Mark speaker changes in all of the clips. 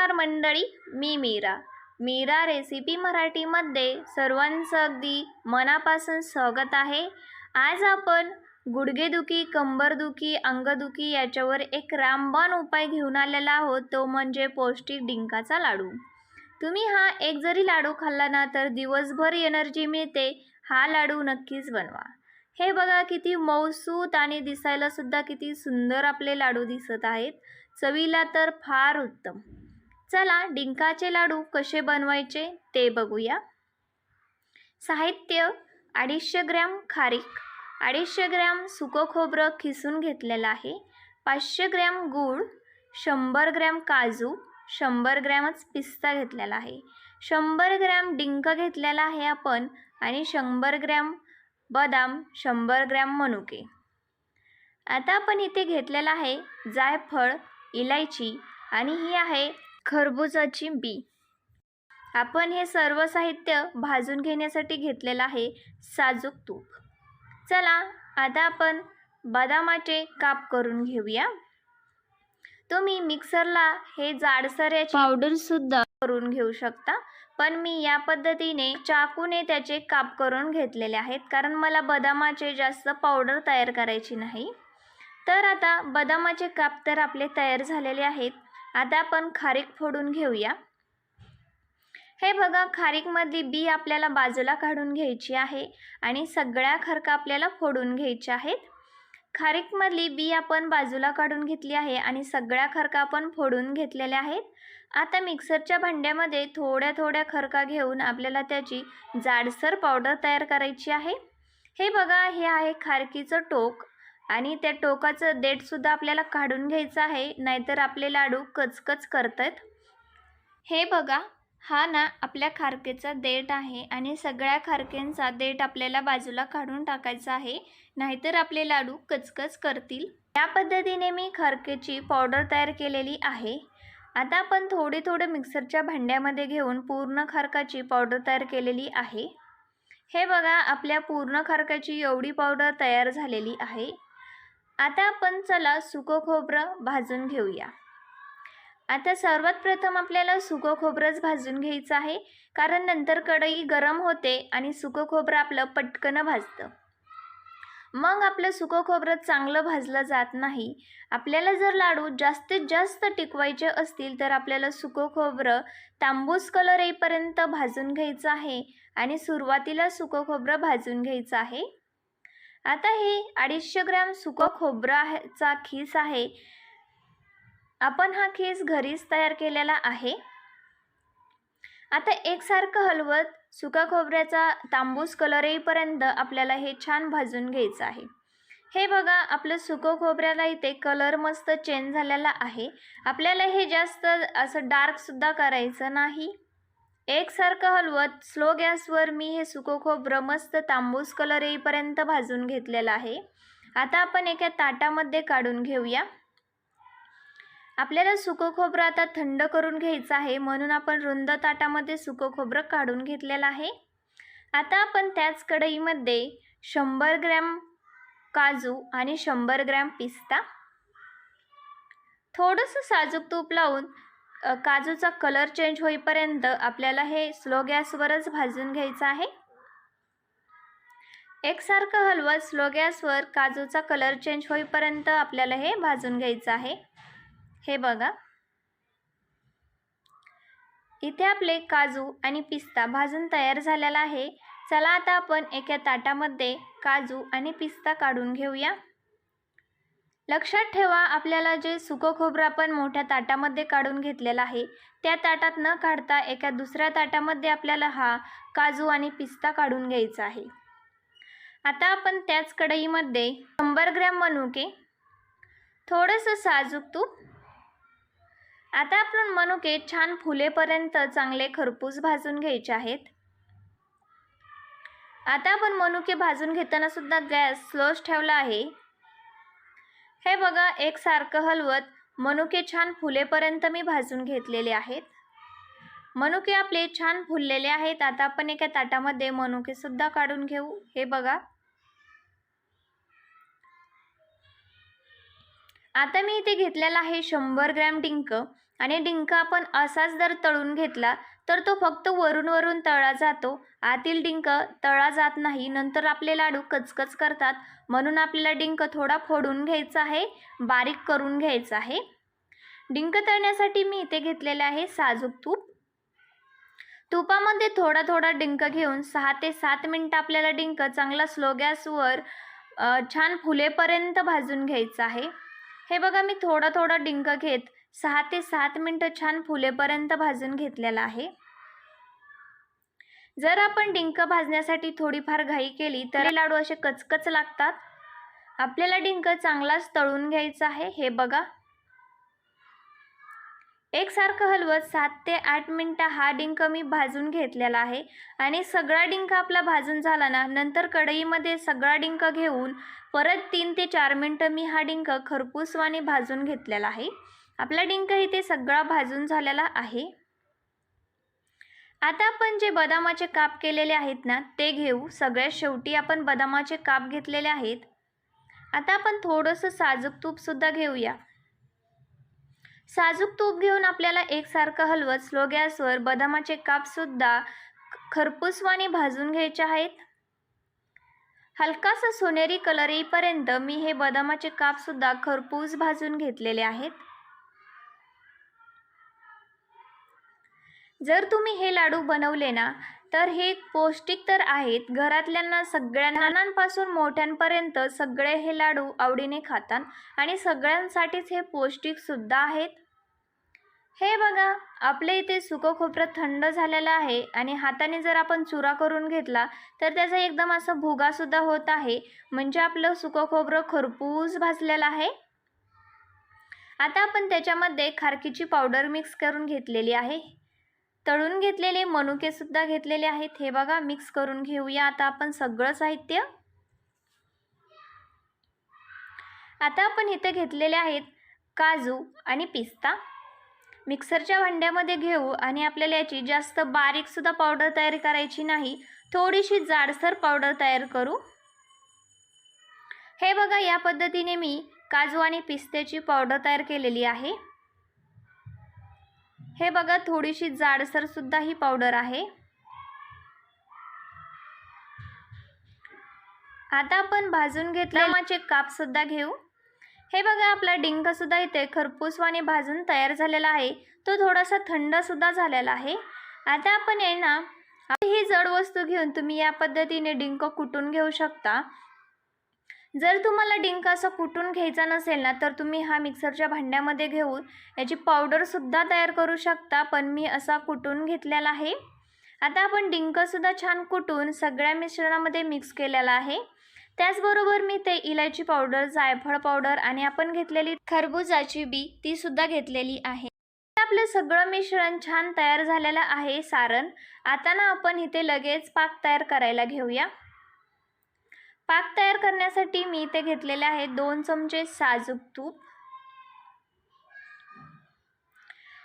Speaker 1: नमस्कार मंडळी मी मीरा. मीरा रेसिपी मराठीमध्ये सर्वांचं अगदी मनापासून स्वागत आहे. आज आपण गुडघेदुखी कंबरदुखी अंगदुखी याच्यावर एक रामबाण उपाय घेऊन आलेला आहोत तो म्हणजे पौष्टिक डिंकाचा लाडू. तुम्ही हा एक जरी लाडू खाल्ला ना तर दिवसभर एनर्जी मिळते हा लाडू नक्कीच बनवा. हे बघा किती मौसूत आणि दिसायला सुद्धा किती सुंदर आपले लाडू दिसत आहेत. चवीला तर फार उत्तम. चला डिंकाचे लाडू कसे बनवायचे ते बघूया. साहित्य अडीचशे ग्रॅम खारीक अडीचशे ग्रॅम सुकं खोबरं खिसून घेतलेलं आहे पाचशे ग्रॅम गूळ शंभर ग्रॅम काजू शंभर ग्रॅमच पिस्ता घेतलेला आहे. शंभर ग्रॅम डिंक घेतलेला आहे आपण आणि शंभर ग्रॅम बदाम शंभर ग्रॅम मनुके. आता आपण इथे घेतलेलं आहे जायफळ इलायची आणि ही आहे खरबुजाची बी. आपण हे सर्व साहित्य भाजून घेण्यासाठी घेतलेलं आहे साजूक तूप. चला आता आपण बदामाचे काप करून घेऊया. तुम्ही मिक्सरला हे जाडसर याची पावडरसुद्धा करून घेऊ शकता पण मी या पद्धतीने चाकूने त्याचे काप करून घेतलेले आहेत कारण मला बदामाचे जास्त पावडर तयार करायची नाही. तर आता बदामाचे काप तर आपले तयार झालेले आहेत. आता आपण खारीक फोडून घेऊया. हे बघा खारीकमधली बी आपल्याला बाजूला काढून घ्यायची आहे आणि सगळ्या खरका आपल्याला फोडून घ्यायच्या आहेत. खारीकमधली बी आपण बाजूला काढून घेतली आहे आणि सगळ्या खरका आपण फोडून घेतलेल्या आहेत. आता मिक्सरच्या भांड्यामध्ये थोड्या थोड्या खरका घेऊन आपल्याला त्याची जाडसर पावडर तयार करायची आहे. हे बघा हे आहे खारकीचं टोक. आणि त्या टोकाचं देठसुद्धा आपल्याला काढून घ्यायचं आहे नाहीतर आपले लाडू कचकच करतात हे बघा हा ना आपल्या खारकेचा देठ आहे आणि सगळ्या खारकेंचा देठ आपल्याला बाजूला काढून टाकायचा आहे नाहीतर आपले लाडू कचकच करतील. या पद्धतीने मी खारकेची पावडर तयार केलेली आहे. आता आपण थोडे थोडे मिक्सरच्या भांड्यामध्ये घेऊन पूर्ण खारकाची पावडर तयार केलेली आहे. हे बघा आपल्या पूर्ण खारकाची एवढी पावडर तयार झालेली आहे. आता आपण चला सुकं खोबरं भाजून घेऊया. आता सर्वात प्रथम आपल्याला सुकं खोबरंच भाजून घ्यायचं आहे कारण नंतर कढई गरम होते आणि सुकं खोबरं आपलं पटकन भाजतं. मग आपलं सुकं खोबरं चांगलं भाजलं जात नाही. आपल्याला जर लाडू जास्तीत जास्त टिकवायचे असतील तर आपल्याला सुकं खोबरं तांबूस कलर येईपर्यंत भाजून घ्यायचं आहे आणि सुरुवातीला सुकं खोबरं भाजून घ्यायचं आहे. आता हे अडीचशे ग्रॅम सुकं खोबराचा खीस आहे. आपण हा खीस घरीच तयार केलेला आहे. आता एकसारखं हलवत सुका खोबऱ्याचा तांबूस कलर येईपर्यंत आपल्याला हे छान भाजून घ्यायचं आहे. हे बघा आपलं सुकं खोबऱ्याला इथे कलर मस्त चेंज झालेला आहे. आपल्याला हे जास्त असं डार्कसुद्धा करायचं नाही. एकसारखं हलवत स्लो गॅसवर मी हे सुकं खोबरं मस्त तांबूस कलर येईपर्यंत भाजून घेतलेलं आहे. आता आपण एका ताटामध्ये काढून घेऊया. आपल्याला सुकं खोबरं आता थंड करून घ्यायचं आहे म्हणून आपण रुंद ताटामध्ये सुकं खोबरं काढून घेतलेलं आहे. आता आपण त्याच कढईमध्ये शंभर ग्रॅम काजू आणि शंभर ग्रॅम पिस्ता. थोडंसं साजूक तूप लावून काजूचा कलर चेंज होईपर्यंत आपल्याला हे स्लो गॅसवरच भाजून घ्यायचं आहे. एकसारखं हलवत स्लो गॅसवर काजूचा कलर चेंज होईपर्यंत आपल्याला हे भाजून घ्यायचं आहे. हे बघा. इथे आपले काजू आणि पिस्ता भाजून तयार झालेला आहे. चला आता आपण एका ताटामध्ये काजू आणि पिस्ता काढून घेऊया. लक्षात ठेवा आपल्याला जे सुकं खोबरं आपण मोठ्या ताटामध्ये काढून घेतलेलं आहे त्या ताटात न काढता एका दुसऱ्या ताटामध्ये आपल्याला हा काजू आणि पिस्ता काढून घ्यायचा आहे. आता आपण त्याच कढईमध्ये शंभर ग्रॅम मनुके थोडंसं साजूक तूप आता आपण मनुके छान फुलेपर्यंत चांगले खरपूस भाजून घ्यायचे आहेत. आता आपण मनुके भाजून घेताना सुद्धा गॅस स्लोच ठेवला आहे. हे बघा एकसारखं हलवत मनुके छान फुलेपर्यंत मी भाजून घेतलेले आहेत. मनुके आपले छान फुललेले आहेत. आता आपण एका ताटामध्ये मनुकेसुद्धा काढून घेऊ. हे बघा. आता मी इथे घेतलेला आहे शंभर ग्रॅम डिंक. आणि डिंक आपण असाच जर तळून घेतला तर तो फक्त वरून वरून तळला जातो. आतील डिंक तळा जात नाही. नंतर आपले लाडू कचकच करतात. म्हणून आपल्याला डिंक थोडा फोडून घ्यायचा आहे. बारीक करून घ्यायचा आहे. डिंक तळण्यासाठी मी इथे घेतलेले आहे साजूक तूप. तुपामध्ये थोडा थोडा डिंक घेऊन सहा ते सात मिनटं आपल्याला डिंक चांगला स्लो गॅसवर छान फुलेपर्यंत भाजून घ्यायचं आहे. हे बघा मी थोडा थोडा डिंक घेत सहा ते सात मिनटं छान फुलेपर्यंत भाजून घेतलेला आहे. जर आपण डिंक भाजण्यासाठी थोडीफार घाई केली तर लाडू असे कचकच लागतात. आपल्याला डिंक चांगलाच तळून घ्यायचा आहे हे बघा. एकसारखं हलवत सात ते आठ मिनटं हा डिंक मी भाजून घेतलेला आहे आणि सगळा डिंक आपला भाजून झाला ना नंतर कढईमध्ये सगळा डिंक घेऊन परत तीन ते चार मिनटं मी हा डिंक खरपूसवाने भाजून घेतलेला आहे. आपला डिंक इथे सगळा भाजून झालेला आहे. आता आपण जे बदामाचे काप केलेले आहेत ना ते घेऊ. सगळ्यात शेवटी आपण बदामाचे काप घेतलेले आहेत. आता आपण थोडंसं साजूक तूपसुद्धा घेऊया. साजूक तूप घेऊन आपल्याला एकसारखं हलवत स्लो गॅसवर बदामाचे कापसुद्धा खरपूसवाने भाजून घ्यायचे आहेत. हलकासा सोनेरी कलर येईपर्यंत मी हे बदामाचे कापसुद्धा खरपूस भाजून घेतलेले आहेत. जर तुम्ही हे लाडू बनवले ना तर हे पौष्टिक तर आहेत. घरातल्यांना सगळ्या लहानांपासून मोठ्यांपर्यंत सगळे हे लाडू आवडीने खातात आणि सगळ्यांसाठीच हे पौष्टिकसुद्धा आहेत. हे बघा आपल्या इथे सुकं खोबरं थंड झालेलं आहे आणि हाताने जर आपण चुरा करून घेतला तर त्याचा एकदम असा भुगासुद्धा होत आहे. म्हणजे आपलं सुकं खोबरं खरपूस भाजलेलं आहे. आता आपण त्याच्यामध्ये खारकीची पावडर मिक्स करून घेतलेली आहे. तळून घेतलेले मनुकेसुद्धा घेतलेले आहेत. हे बघा मिक्स करून घेऊया आता आपण सगळं साहित्य. आता आपण इथे घेतलेले आहेत काजू आणि पिस्ता. मिक्सरच्या भांड्यामध्ये घेऊ आणि आपल्याला याची जास्त बारीकसुद्धा पावडर तयार करायची नाही. थोडीशी जाडसर पावडर तयार करू. हे बघा या पद्धतीने मी काजू आणि पिस्त्याची पावडर तयार केलेली आहे. हे बघा थोडीशी जाडसर सुद्धा ही पावडर आहे. आता आपण भाजून घेतल्यामाचे काप सुद्धा घेऊ. हे बघा आपला डिंक सुद्धा इथे खरपूसवाने भाजून तयार झालेला आहे. तो थोडासा थंड सुद्धा झालेला आहे. आता आपण आहे ना ही जड वस्तू घेऊन तुम्ही या पद्धतीने डिंक कुटून घेऊ शकता. जर तुम्हाला डिंक असं कुटून घ्यायचा नसेल ना तर तुम्ही हा मिक्सरच्या भांड्यामध्ये घेऊन याची पावडरसुद्धा तयार करू शकता पण मी असा कुटून घेतलेला आहे? आता आपण डिंकसुद्धा छान कुटून सगळ्या मिश्रणामध्ये मिक्स केलेला आहे. त्याचबरोबर मी ते इलायची पावडर जायफळ पावडर आणि आपण घेतलेली खरबुजाची बी तीसुद्धा घेतलेली आहे. आपलं सगळं मिश्रण छान तयार झालेलं आहे सारण. आता ना आपण इथे लगेच पाक तयार करायला घेऊया. पाक तयार करण्यासाठी मी इथे घेतलेले आहे दोन चमचे साजूक तूप.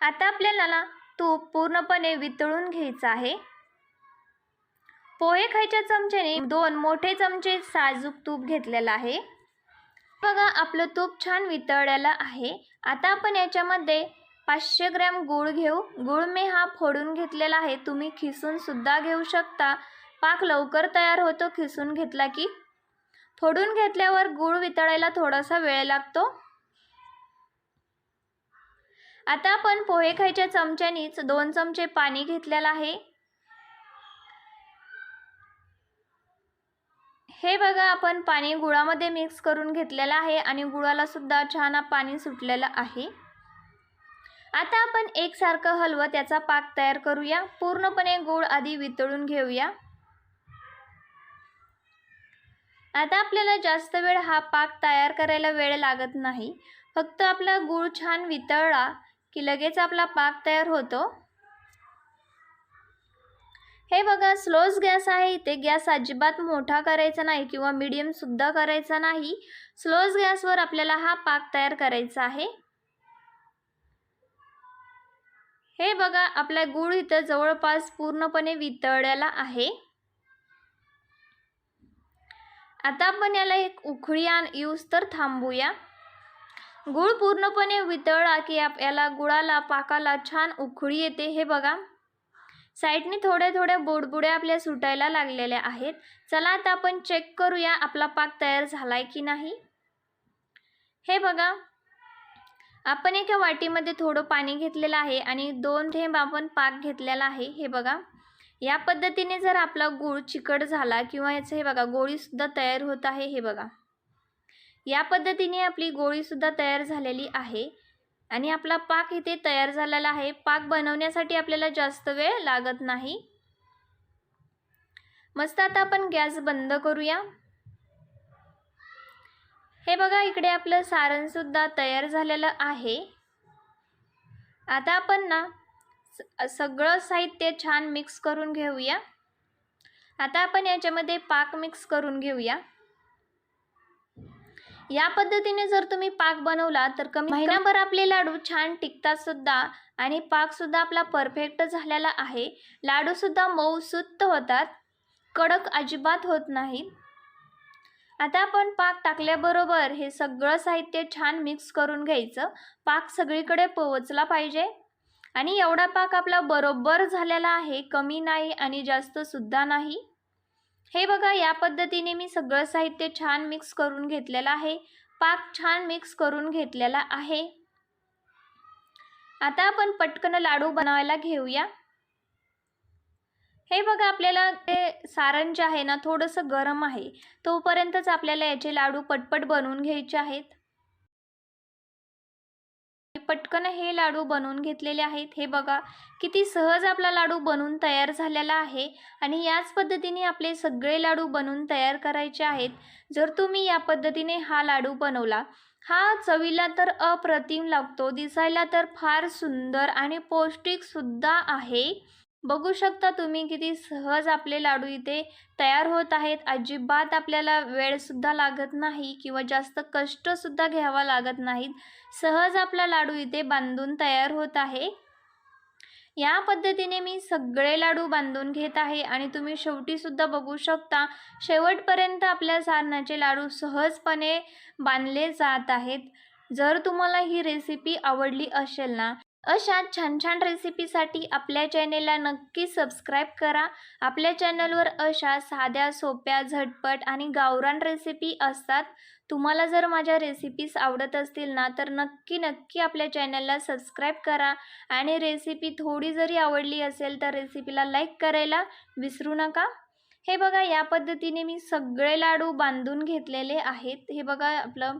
Speaker 1: आता आपल्याला ना तूप पूर्णपणे वितळून घ्यायचं आहे. पोहे खायच्या चमच्याने दोन मोठे चमचे साजूक तूप घेतलेलं आहे. बघा आपलं तूप छान वितळलेलं आहे. आता आपण याच्यामध्ये पाचशे ग्रॅम गूळ घेऊ. गूळ मी हा फोडून घेतलेला आहे. तुम्ही खिसून सुद्धा घेऊ शकता. पाक लवकर तयार होतो. खिसून घेतला की फोडून घेतल्यावर गूळ वितळायला थोडासा वेळ लागतो. आता आपण पोहे खायच्या चमच्यानीच दोन चमचे पाणी घेतलेलं आहे. हे बघा आपण पाणी गुळामध्ये मिक्स करून घेतलेलं आहे आणि गुळाला सुद्धा छान पाणी सुटलेलं आहे. आता आपण एकसारखं हलवं त्याचा पाक तयार करूया. पूर्णपणे गूळ आधी वितळून घेऊया. आता आपल्याला जास्त वेळ हा पाक तयार करायला वेळ लागत नाही. फक्त आपला गूळ छान वितळला की लगेच आपला पाक तयार होतो. हे बघा स्लोज गॅस आहे. इथे गॅस अजिबात मोठा करायचा नाही किंवा मिडियमसुद्धा करायचा नाही. स्लोज गॅसवर आपल्याला हा पाक तयार करायचा आहे. हे बघा आपला गूळ इथं जवळपास पूर्णपणे वितळलेला आहे. आता आपण याला एक उखळी आण यूज तर थांबूया. गूळ पूर्णपणे वितळला की आप याला गुळाला पाकाला छान उकळी येते. हे बघा. साईडने थोड्या थोड्या बुडबुड्या आपल्या सुटायला लागलेल्या आहेत. चला आता आपण चेक करूया आपला पाक तयार झाला आहे की नाही. हे बघा. आपण एका वाटीमध्ये थोडं पाणी घेतलेलं आहे आणि दोन थेंब आपण पाक घेतलेला आहे. हे बघा. या पद्धतीने जर आपला गूळ चिकट झाला किंवा याचं हे बघा गोळीसुद्धा तयार होत आहे हे बघा. या पद्धतीने आपली गोळीसुद्धा तयार झालेली आहे आणि आपला पाक इथे तयार झालेला आहे. पाक बनवण्यासाठी आपल्याला जास्त वेळ लागत नाही. मस्त आता आपण गॅस बंद करूया. हे बघा इकडे आपलं सारणसुद्धा तयार झालेलं आहे. आता आपण ना सगळं साहित्य छान मिक्स करून घेऊया. आता आपण याच्यामध्ये पाक मिक्स करून घेऊया. या पद्धतीने जर तुम्ही पाक बनवला तर कमी महिनाभर आपले लाडू छान टिकतात सुद्धा आणि पाकसुद्धा आपला परफेक्ट झालेला आहे. लाडूसुद्धा मऊसूत होतात. कडक अजिबात होत नाहीत आता आपण पाक टाकल्याबरोबर हे सगळं साहित्य छान मिक्स करून घ्यायचं. पाक सगळीकडे पोहोचला पाहिजे. आणि एवढा पाक आपला बरोबर झालेला आहे कमी नाही आणि जास्तसुद्धा नाही? हे बघा या पद्धतीने मी सगळं साहित्य छान मिक्स करून घेतलेलं आहे. पाक छान मिक्स करून घेतलेला आहे. आता आपण पटकन लाडू बनवायला घेऊया. हे बघा आपल्याला ते सारण जे आहे ना थोडंसं गरम आहे तोपर्यंतच आपल्याला याचे लाडू पटपट बनवून घ्यायचे आहेत. पटकन हे लाडू बनवून घेतलेले आहेत. हे बघा किती सहज आपला लाडू बनवून तयार झालेला आहे आणि याच पद्धतीने आपले सगळे लाडू बनवून तयार करायचे आहेत. जर तुम्ही या पद्धतीने हा लाडू बनवला हा चवीला तर अप्रतिम लागतो दिसायला तर फार सुंदर आणि पौष्टिकसुद्धा आहे. बघू शकता तुम्ही किती सहज आपले लाडू इथे तयार होत आहेत. अजिबात आपल्याला वेळसुद्धा लागत नाही किंवा जास्त कष्टसुद्धा घ्यावा लागत नाहीत. सहज आपला लाडू इथे बांधून तयार होत आहे. या पद्धतीने मी सगळे लाडू बांधून घेत आहे आणि तुम्ही शेवटीसुद्धा बघू शकता शेवटपर्यंत आपल्या सारणाचे लाडू सहजपणे बांधले जात आहेत. जर तुम्हाला ही रेसिपी आवडली असेल ना अशा छान छान रेसिपीसाठी आपल्या चॅनेलला नक्की सबस्क्राईब करा. आपल्या चॅनलवर अशा साध्या सोप्या झटपट आणि गावरान रेसिपी असतात. तुम्हाला जर माझ्या रेसिपीज आवडत असतील ना तर नक्की नक्की आपल्या चॅनलला सबस्क्राईब करा. आणि रेसिपी थोडी जरी आवडली असेल तर रेसिपीला लाईक करायला विसरू नका. हे बघा या पद्धतीने मी सगळे लाडू बांधून घेतलेले आहेत. हे बघा आपलं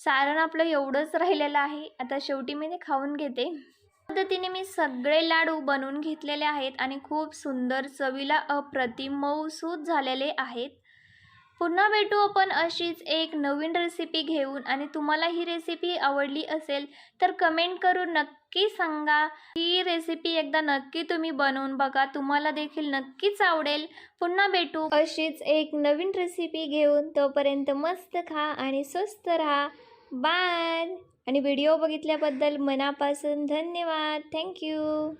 Speaker 1: सारण आपलं एवढंच राहिलेलं आहे. आता शेवटी मी ते खाऊन घेते. पद्धतीने मी सगळे लाडू बनवून घेतलेले आहेत आणि खूप सुंदर चवीला अप्रतिम मऊसूत झालेले आहेत. पुन्हा भेटू आपण अशीच एक नवीन रेसिपी घेऊन. आणि तुम्हाला ही रेसिपी आवडली असेल तर कमेंट करून नक्की सांगा. ही रेसिपी एकदा नक्की तुम्ही बनवून बघा. तुम्हाला देखील नक्कीच आवडेल. पुन्हा भेटू. अशीच एक नवीन रेसिपी घेऊन. तोपर्यंत मस्त खा आणि स्वस्त राहा. बाय आणि व्हिडिओ बघितल्याबद्दल मनापासून धन्यवाद. थँक्यू